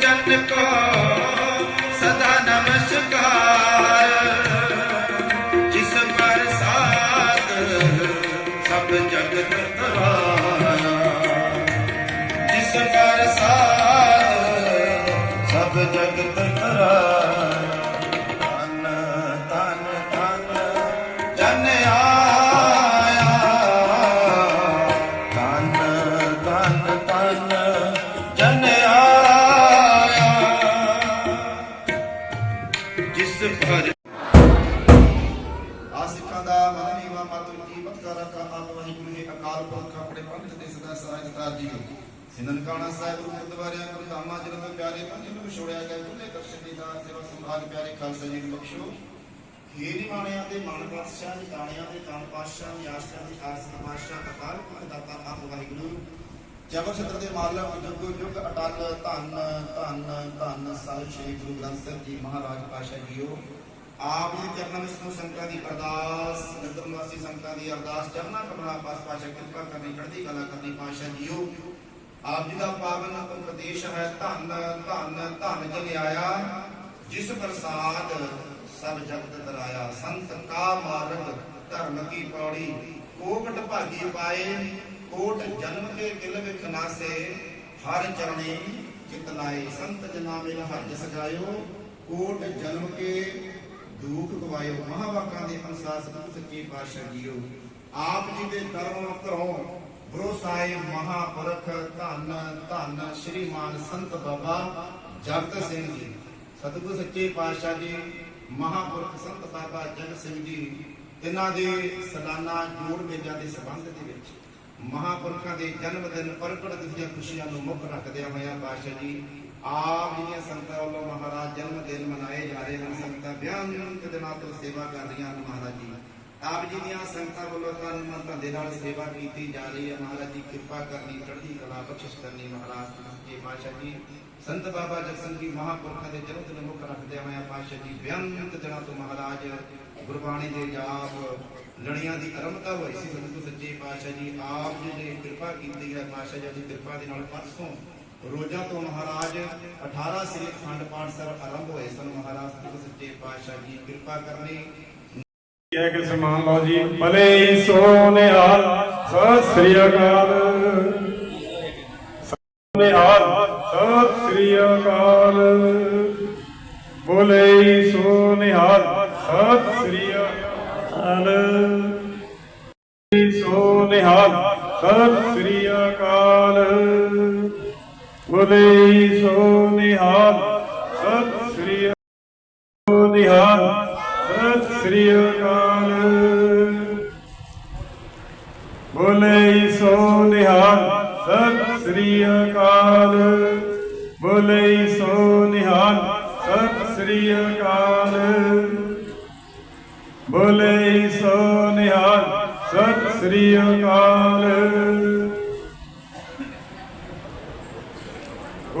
ਤਿਸ ਜਨ ਦਾ ਮਨ ਨੀਵਾ ਮਤ ਉੱਚੀ ਬਤਕਾਰਾ ਕਾ ਆਪ ਵਾਹਿਗੁਰੂ ਜੀ ਅਕਾਲ ਪੁਰਖ ਆਪਣੇ ਪੰਥ ਦੇ ਸਦਾ ਸਹਾਇਤਾ ਜੀ ਸਿੰਦਨ ਕਾਣਾ ਸਾਹਿਬ ਗੁਰਦੁਆਰਿਆਂ ਗੁਰੂ ਜਿਨ੍ਹਾਂ ਤੋਂ ਪਿਆਰੇ ਪੰਜ ਨੂੰ ਵਿਛੋੜਿਆ ਗਿਆ ਗੁਰਲੇ ਦਰਸ਼ਨ ਦੀ ਦਾਤ ਸੇਵਾ ਸੰਭਾਲ ਪਿਆਰੇ ਖਾਲਸਾ ਜੀ ਨੂੰ ਬਖਸ਼ੋ। ਹੇ ਨਿਮਾਣਿਆਂ ਦੇ ਮਨ ਪਾਤਸ਼ਾਹ ਜੀ ਤਾਣਿਆਂ ਦੇ ਤਾਣ ਪਾਤਸ਼ਾਹ ਦੀ ਆਸਥਾ ਦੀ ਆਸਥਾ ਪਾਤਸ਼ਾਹ, ਅਕਾਲ ਪੁਰਖ ਦਾਤਾ ਆਪ ਵਾਹਿਗੁਰੂ। ਜਬਰ ਛਤਰ ਦੇ ਮਾਲਕ ਜੁਗ ਜੁਗ ਅਟਲ, ਧੰਨ ਧੰਨ ਧੰਨ ਸਾਹਿਬ ਸ੍ਰੀ ਗੁਰੂ ਗ੍ਰੰਥ ਸਾਹਿਬ ਜੀ ਮਹਾਰਾਜ ਪਾਸ਼ਾ ਜੀਓ। ਆਪ ਜੀ ਚਰਨਾਂ ਵਿੱਚ ਨੂੰ ਸੰਗਤਾਂ ਦੀ ਅਰਦਾਸ ਨਦਰ ਨਿਵਾਸੀ ਸੰਗਤਾਂ ਦੀ ਅਰਦਾਸ, ਚਰਨਾਂ ਕਮਲਾ ਪਾਸ ਪਾਸ਼ਾ, ਕਿਰਪਾ ਕਰਨੀ, ਚੜ੍ਹਦੀ ਕਲਾ ਕਰਨੀ, ਪਾਸ਼ਾ ਜੀਓ। ਆਪ ਜੀ ਦਾ ਪਾਵਨ ਉਪਦੇਸ਼ ਹੈ, ਧੰਨ ਧੰਨ ਧੰਨ ਜਲ ਜਿਸ ਪ੍ਰਸਾਦ ਸਭ ਜਗਤ ਤਰਾਇਆ ਸੰਤ ਕਾ ਮਾਰਗ, ਧਰਮ ਕੀ ਪੌੜੀ ਕੋਕਟ ਭਾਗੀ ਪਾਏ, ਕੋਟ ਜਨਮ ਕੇ ਕਿਲ ਵਿਖ ਨਾਸੇ, ਹਰ ਚਰਣੇ ਚਿਤ ਲਾਏ। ਸੰਤ ਜਨਾ ਮਿਲ ਹਰ ਜਸ ਕੋਟ ਜਨਮ ਕੇ ਦੁਖ ਗਵਾਇਓ ਮਹਾਵਾਕਾਂ ਦੇ ਅਨੁਸਾਰ ਸਤਿਗੁਰ ਸੱਚੇ ਪਾਤਸ਼ਾਹ ਜੀਓ, ਆਪ ਜੀ ਦੇ ਦਰੋਂ ਘਰੋਂ ਬਰੋਸਾਏ ਮਹਾਪੁਰਖ ਧੰਨ ਧੰਨ ਸ਼੍ਰੀਮਾਨ ਸੰਤ ਬਾਬਾ ਜਗਤ ਸਿੰਘ ਜੀ। ਸਤਿਗੁਰ ਸੱਚੇ ਪਾਤਸ਼ਾਹ ਜੀ, ਮਹਾਪੁਰਖ ਸੰਤ ਬਾਬਾ ਜਗਤ ਸਿੰਘ ਜੀ, ਤਿੰਨਾਂ ਦੇ ਸਾਲਾਨਾ ਜੋੜ ਮੇਲਿਆਂ ਦੇ ਸੰਬੰਧ ਦੇ ਵਿੱਚ ਮਹਾਪੁਰਖਾਂ ਦੇ ਜਨਮ ਦਿਨ ਪ੍ਰਗਟ ਦੀਆਂ ਖੁਸ਼ੀਆਂ ਨੂੰ ਮੁੱਖ ਰੱਖਦਿਆਂ ਹੋਇਆ ਪਾਤਸ਼ਾਹ ਜੀ ਆਪ ਜੀ ਦੀਆਂ ਸੰਗਤਾਂ ਵੱਲੋਂ ਮਹਾਰਾਜ ਜਨਮ ਦਿਨ ਮਨਾਏ ਜਾ ਰਹੇ ਹਨ। ਸੰਗਤਾਂ ਬਿਆਨਤ ਦਿਨਾਂ ਤੋਂ ਸੇਵਾ ਕਰ ਰਹੀਆਂ ਹਨ ਮਹਾਰਾਜ ਜੀ। ਆਪ ਜੀ ਦੀਆਂ ਸੰਗਤਾਂ ਵੱਲੋਂ ਤਨ ਮਨ ਧੰਦੇ ਨਾਲ ਸੇਵਾ ਕੀਤੀ ਜਾ ਰਹੀ ਹੈ। ਮਹਾਰਾਜ ਜੀ ਕਿਰਪਾ ਕਰਨੀ, ਚੜ੍ਹਦੀ ਕਲਾ ਬਖਸ਼ਿਸ਼ ਕਰਨੀ ਮਹਾਰਾਜ ਜੀ। ਪਾਤਸ਼ਾਹ ਜੀ, ਸੰਤ ਬਾਬਾ ਜਗਤ ਜੀ ਮਹਾਪੁਰਖਾਂ ਦੇ ਜਨਮ ਦਿਨ ਮੁੱਖ ਰੱਖਦੇ ਹੋਏ ਪਾਤਸ਼ਾਹ ਜੀ ਬਿਆਨਤ ਦਿਨਾਂ ਤੋਂ ਮਹਾਰਾਜ ਗੁਰਬਾਣੀ ਦੇ ਜਾਪ, ਲੜੀਆਂ ਦੀ ਆਰੰਭਤਾ ਹੋਈ ਸੀ। ਸਤਿਗੁਰੂ ਸੱਚੇ ਪਾਤਸ਼ਾਹ ਜੀ ਆਪ ਜੀ ਨੇ ਕਿਰਪਾ ਕੀਤੀ ਹੈ। ਪਾਤਸ਼ਾਹ ਜੀ ਦੀ ਕਿਰਪਾ ਦੇ ਨਾਲ ਪਰਸੋਂ ਰੋਜਾ ਤੋਂ ਮਹਾਰਾਜ 18 ਸ੍ਰੀ ਅਖੰਡ ਪਾਠ ਸਾਹਿਬ ਆਰੰਭ ਹੋਏ ਸਨ। ਮਹਾਰਾਜ ਸਤਿਗੁਰੂ ਸੱਚੇ ਪਾਤਸ਼ਾਹ ਜੀ, ਕਿਰਪਾ ਕਰਨੀ। ਕਹਿ ਕੇ ਸਮਾਨ ਲਓ ਜੀ, ਭਲੇ ਹੀ ਸੋ ਨਿਹਾਲ ਸਤਿ ਸ੍ਰੀ ਅਕਾਲ। ਸਤਿ ਸਤਿ ਸ੍ਰੀ ਅਕਾਲ। ਬੋਲੇ ਹੀ ਸੋ ਨਿਹਾਲ ਸਤਿ ਸ੍ਰੀ ਅਕਾਲ। ਸੋ ਸਤਿ ਸ੍ਰੀ ਅਕਾਲ। ਬੋਲੇ ਸੋ ਨਿਹਾਲ, ਸਤਿ ਸ੍ਰੀ ਸੋ ਨਿਹਾਲ, ਸਤਿ ਸ੍ਰੀ ਅਕਾਲ। ਬੋਲੇ ਸੋ ਨਿਹਾਲ, ਸਤਿ ਸ੍ਰੀ ਅਕਾਲ। ਬੋਲੇ ਸੋ ਨਿਹਾਲ, ਸਤਿ ਸ੍ਰੀ ਅਕਾਲ। ਬੋਲੇ ਸੋ ਨਿਹਾਲ, ਸਤਿ ਸ੍ਰੀ ਅਕਾਲ।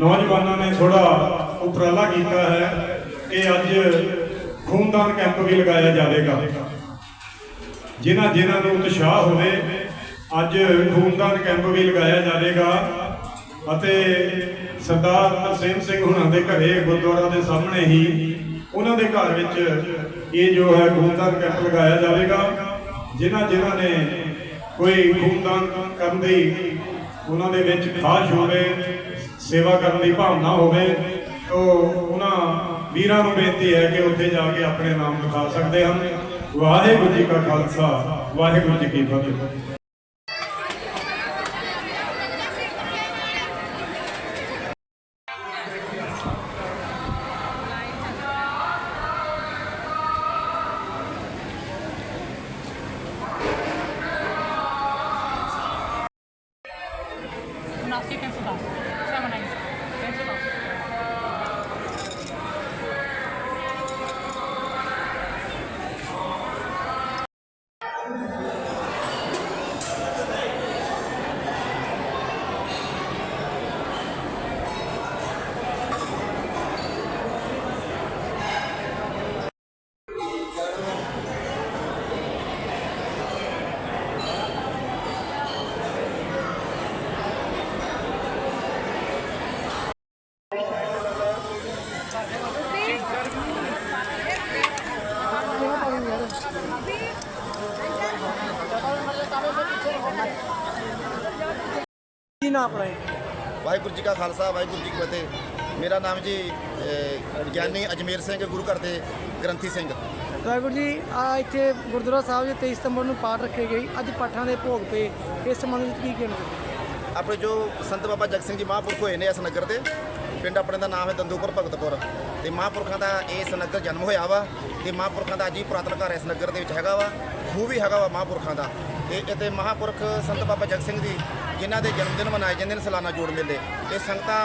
ਨੌਜਵਾਨਾਂ ਨੇ ਥੋੜਾ ਉਪਰਾਲਾ ਕੀਤਾ ਹੈ ਕਿ ਅੱਜ ਖੂਨਦਾਨ ਕੈਂਪ ਵੀ ਲਗਾਇਆ ਜਾਵੇਗਾ। ਜਿਨ੍ਹਾਂ ਜਿਨ੍ਹਾਂ ਨੂੰ ਉਤਸ਼ਾਹ ਹੋਵੇ, ਅੱਜ ਖੂਨਦਾਨ ਕੈਂਪ ਵੀ ਲਗਾਇਆ ਜਾਵੇਗਾ ਅਤੇ ਸਰਦਾਰ ਤਰਸੇਮ ਸਿੰਘ ਹੁਣਾਂ ਦੇ ਘਰੇ, ਗੁਰਦੁਆਰਾ ਦੇ ਸਾਹਮਣੇ ਹੀ ਉਹਨਾਂ ਦੇ ਘਰ ਵਿੱਚ ਇਹ ਜੋ ਹੈ ਖੂਨਦਾਨ ਕੈਂਪ ਲਗਾਇਆ ਜਾਵੇਗਾ। ਜਿਨ੍ਹਾਂ ਜਿਨ੍ਹਾਂ ਨੇ ਕੋਈ ਖੂਨਦਾਨ ਕਰਨ ਦੀ ਉਹਨਾਂ ਦੇ ਵਿੱਚ ਖਾਸ਼ ਹੋਵੇ ਸੇਵਾ ਕਰਨ ਦੀ ਭਾਵਨਾ ਹੋਵੇ, ਤਾਂ ਉਹਨਾਂ ਵੀਰਾਂ ਨੂੰ ਬੇਨਤੀ ਹੈ ਕਿ ਉੱਥੇ ਜਾ ਕੇ ਆਪਣੇ ਨਾਮ ਲਿਖਾ ਸਕਦੇ ਹਨ ਵਾਹਿਗੁਰੂ ਜੀ ਕਾ ਖਾਲਸਾ, ਵਾਹਿਗੁਰੂ ਜੀ ਕੀ ਫਤਿਹ Nasci principal. Chama na ਕੀ ਨਾ ਆਪਣਾ ਵਾਹਿਗੁਰੂ ਜੀ ਕਾ ਖਾਲਸਾ ਵਾਹਿਗੁਰੂ ਜੀ ਕੀ ਫਤਿਹ। ਮੇਰਾ ਨਾਮ ਜੀ ਅਹ, ਗਿਆਨੀ ਅਜਮੇਰ ਸਿੰਘ ਗੁਰੂ ਘਰ ਦੇ ਗ੍ਰੰਥੀ ਸਿੰਘ। ਵਾਹਿਗੁਰੂ ਜੀ ਆ ਇੱਥੇ ਗੁਰਦੁਆਰਾ ਸਾਹਿਬ ਦੇ 23 ਸਤੰਬਰ ਨੂੰ ਪਾਠ ਰੱਖੇ ਗਏ। ਅੱਜ ਪਾਠਾਂ ਦੇ ਭੋਗ ਪਏ ਇਸ ਸੰਬੰਧ ਵਿੱਚ ਕੀ ਕਹਿਣਾ? ਆਪਣੇ ਜੋ ਸੰਤ ਬਾਬਾ ਜਗ ਸਿੰਘ ਜੀ ਮਹਾਂਪੁਰਖ ਹੋਏ ਨੇ ਇਸ ਨਗਰ ਦੇ ਪਿੰਡ ਆਪਣੇ ਦਾ ਨਾਮ ਹੈ ਦੰਦੂਪੁਰ ਭਗਤਪੁਰ। ਤੇ ਮਹਾਂਪੁਰਖਾਂ ਦਾ ਇਸ ਨਗਰ ਜਨਮ ਹੋਇਆ ਵਾ ਤੇ ਮਹਾਂਪੁਰਖਾਂ ਦਾ ਅੱਜ ਹੀ ਪੁਰਾਤਨ ਘਰ ਇਸ ਨਗਰ ਦੇ ਵਿੱਚ ਹੈਗਾ ਵਾ। ਖੂਹ ਵੀ ਹੈਗਾ ਵਾ ਮਹਾਂਪੁਰਖਾਂ ਦਾ। ਤੇ ਇਹਦੇ ਮਹਾਂਪੁਰਖ ਸੰਤ ਬਾਬਾ ਜਗ ਸਿੰਘ ਜੀ ਜਿਨ੍ਹਾਂ ਦੇ ਜਨਮ ਦਿਨ ਮਨਾਏ ਜਾਂਦੇ ਨੇ ਸਾਲਾਨਾ ਜੋੜ ਮੇਲੇ। ਇਹ ਸੰਗਤਾਂ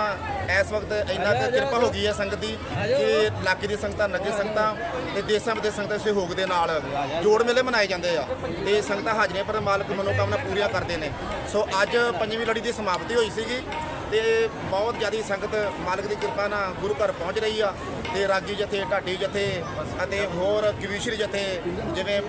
ਇਸ ਵਕਤ ਇੰਨਾ ਕੁ ਕਿਰਪਾ ਹੋ ਗਈ ਹੈ ਸੰਗਤ ਦੀ ਕਿ ਇਲਾਕੇ ਦੀ ਸੰਗਤਾਂ ਨਗਰ ਸੰਗਤਾਂ ਤੇ ਦੇਸਾਂ ਵਿਦੇਸ਼ ਸੰਗਤਾਂ ਸਹਿਯੋਗ ਦੇ ਨਾਲ ਜੋੜ ਮੇਲੇ ਮਨਾਏ ਜਾਂਦੇ ਆ। ਤੇ ਸੰਗਤਾਂ ਹਾਜ਼ਰੀਆਂ ਪਰ ਮਾਲਕ ਮਨੋਕਾਮਨਾ ਪੂਰੀਆਂ ਕਰਦੇ ਨੇ। ਸੋ ਅੱਜ ਪੰਜਵੀਂ ਲੜੀ ਦੀ ਸਮਾਪਤੀ ਹੋਈ ਸੀਗੀ। ਤੇ ਬਹੁਤ ਜ਼ਿਆਦਾ ਸੰਗਤ ਮਾਲਕ ਦੀ ਕਿਰਪਾ ਨਾਲ ਗੁਰੂ ਘਰ ਪਹੁੰਚ ਰਹੀ ਆ ਤੇ ਰਾਗੀ ਜਥੇ ਢਾਡੀ ਜਥੇ ਅਤੇ ਹੋਰ ਕਵੀਸ਼ਰੀ ਜਥੇ ਜਿਵੇਂ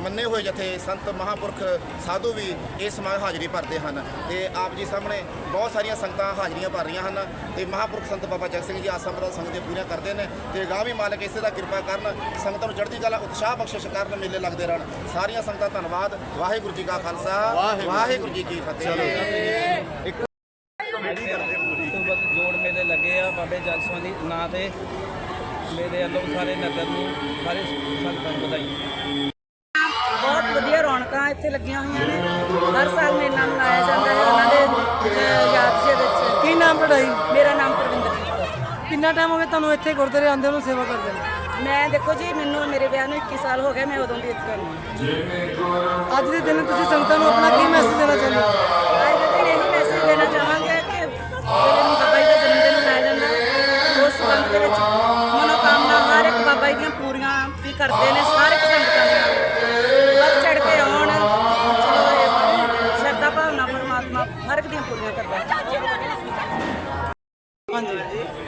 ਮੰਨੇ ਹੋਏ ਜਥੇ ਸੰਤ ਮਹਾਪੁਰਖ ਸਾਧੂ ਵੀ ਇਸ ਸਮਾਂ ਹਾਜ਼ਰੀ ਭਰਦੇ ਹਨ। ਤੇ ਆਪ ਜੀ ਸਾਹਮਣੇ ਬਹੁਤ ਸਾਰੀਆਂ ਸੰਗਤਾਂ ਹਾਜ਼ਰੀਆਂ ਭਰ ਰਹੀਆਂ ਹਨ ਤੇ ਮਹਾਪੁਰਖ ਸੰਤ ਬਾਬਾ ਜਗ ਸਿੰਘ ਜੀ ਆਸਾਂ ਬਦਲ ਸੰਗਤ ਦੀਆਂ ਪੂਰੀਆਂ ਕਰਦੇ ਨੇ ਤੇ ਗਾਹ ਵੀ ਮਾਲਕ ਇਸੇ ਦਾ ਕਿਰਪਾ ਕਰਨ ਸੰਗਤਾਂ ਨੂੰ ਚੜ੍ਹਦੀ ਕਲਾ ਉਤਸ਼ਾਹ ਬਖਸ਼ਿਸ਼ ਕਰਨ ਮੇਲੇ ਲੱਗਦੇ ਰਹਿਣ। ਸਾਰੀਆਂ ਸੰਗਤਾਂ ਧੰਨਵਾਦ। ਵਾਹਿਗੁਰੂ ਜੀ ਕਾ ਖਾਲਸਾ ਵਾਹਿਗੁਰੂ ਜੀ ਕੀ ਫਤਿਹ ਤੋਂ ਵੱਧ ਜੋੜ ਮੇਲੇ ਲੱਗੇ ਆ ਬਾਬੇ ਜਗਸਵਾਂ ਦੀ ਨਾਂ ਤੇ। ਮੇਰੇ ਵੱਲੋਂ ਸਾਰੇ ਨਗਰ ਨੂੰ ਸਾਰੇ ਸੰਗਤਾਂ ਨੂੰ ਵਧਾਈ ਬਹੁਤ ਵਧੀਆ ਰੌਣਕਾਂ ਇੱਥੇ ਲੱਗੀਆਂ ਹੋਈਆਂ ਨੇ। ਹਰ ਸਾਲ ਮੇਲਾ ਮਨਾਇਆ ਜਾਂਦਾ ਹੈ ਉਹਨਾਂ ਦੇ ਯਾਦ ਦੇ ਵਿੱਚ। ਕੀ ਨਾਮ ਪੜਾਈ ਮੇਰਾ ਨਾਮ ਪ੍ਰਵਿੰਦਰਜੀਤ ਕੌਰ ਕਿੰਨਾ ਟਾਈਮ ਹੋ ਗਿਆ ਤੁਹਾਨੂੰ ਇੱਥੇ ਗੁਰਦੁਆਰੇ ਆਉਂਦੇ ਨੂੰ ਸੇਵਾ ਕਰਦੇ ਨੂੰ? ਮੈਂ ਦੇਖੋ ਜੀ ਮੈਨੂੰ ਮੇਰੇ ਵਿਆਹ ਨੂੰ 21 ਸਾਲ ਹੋ ਗਏ ਮੈਂ ਉਦੋਂ ਦੀ ਇੱਥੇ ਆਉਂਦੀ ਹਾਂ। ਅੱਜ ਦੇ ਦਿਨ ਤੁਸੀਂ ਸੰਗਤਾਂ ਨੂੰ ਆਪਣਾ ਕੀ ਮੈਸੇਜ ਦੇਣਾ ਚਾਹੁੰਦੇ ਹੋ? ਕਰਦੇ ਨੇ ਸਾਰੇ ਸੰਗਤਾਂ ਦੀਆਂ ਵੱਧ ਚੜ ਕੇ ਆਉਣ ਚਲੋ ਇਹ ਸ਼ਰਧਾ ਭਾਵਨਾ ਪਰਮਾਤਮਾ ਹਰ ਇੱਕ ਦੀਆਂ ਪੂਰੀਆਂ ਕਰਦਾ। ਹਾਂਜੀ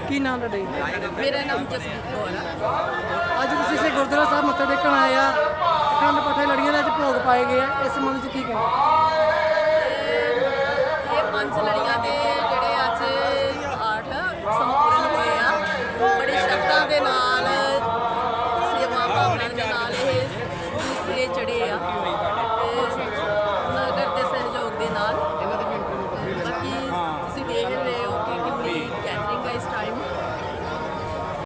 ਕੀ ਨਾਮ ਜੀ? ਮੇਰਾ ਨਾਮ ਜਸਪ੍ਰੀਤ ਕੌਰ ਹੈ ਅੱਜ ਤੁਸੀਂ ਇਸੇ ਗੁਰਦੁਆਰਾ ਸਾਹਿਬ ਮੱਥਾ ਟੇਕਣ ਆਏ ਆ। ਅਖੰਡ ਪਾਠਾਂ ਲੜੀਆਂ ਦੇ ਅੱਜ ਭੋਗ ਪਾਏ ਗਏ ਆ। ਇਸ ਸੰਬੰਧ ਵਿੱਚ ਕੀ ਕਹਿਣਾ? ਇਹ ਪੰਜ ਲੜੀਆਂ